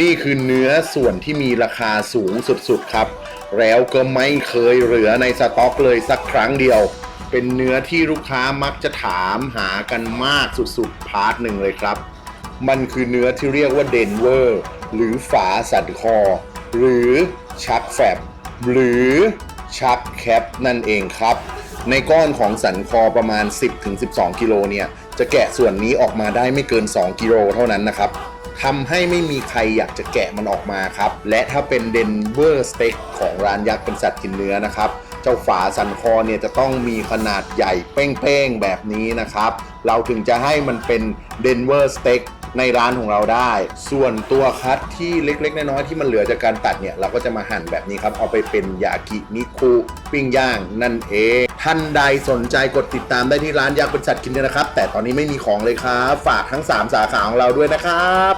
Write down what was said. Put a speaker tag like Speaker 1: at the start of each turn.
Speaker 1: นี่คือเนื้อส่วนที่มีราคาสูงสุดๆครับ แล้วก็ไม่เคยเหลือในสต็อกเลยสักครั้งเดียว เป็นเนื้อที่ลูกค้ามักจะถามหากันมากสุดๆ พาร์ทหนึ่งเลยครับ มันคือเนื้อที่เรียกว่าเดนเวอร์หรือฝาสันคอ หรือชักแฟบหรือชักแคปนั่นเองครับ ในก้อนของสันคอประมาณ 10-12 กิโลเนี่ย จะแกะส่วนนี้ออกมาได้ไม่เกิน 2 กิโลเท่านั้นนะครับ ทำให้ไม่มีใครอยากจะแกะมันออกมาครับ และถ้าเป็นเดนเวอร์สเต็กของร้านยักษ์เป็นสัตว์กินเนื้อนะครับ เจ้าฝาสันคอเนี่ยจะต้องมีขนาดใหญ่เป้งๆแบบนี้นะครับ เราถึงจะให้มันเป็นเดนเวอร์สเต็ก ในร้านของเราได้ ส่วนตัวคัดที่เล็กๆ น้อยๆที่มันเหลือจากการตัดเนี่ยเราก็จะมาหั่นแบบนี้ครับ เอาไปเป็นยากินิคุปิ้งย่างนั่นเองท่านใดสนใจกดติดตามได้ที่ร้านยากุนสัตกินเลยนะครับ แต่ตอนนี้ไม่มีของเลยครับ ฝากทั้ง 3 สาขาของเราด้วยนะครับ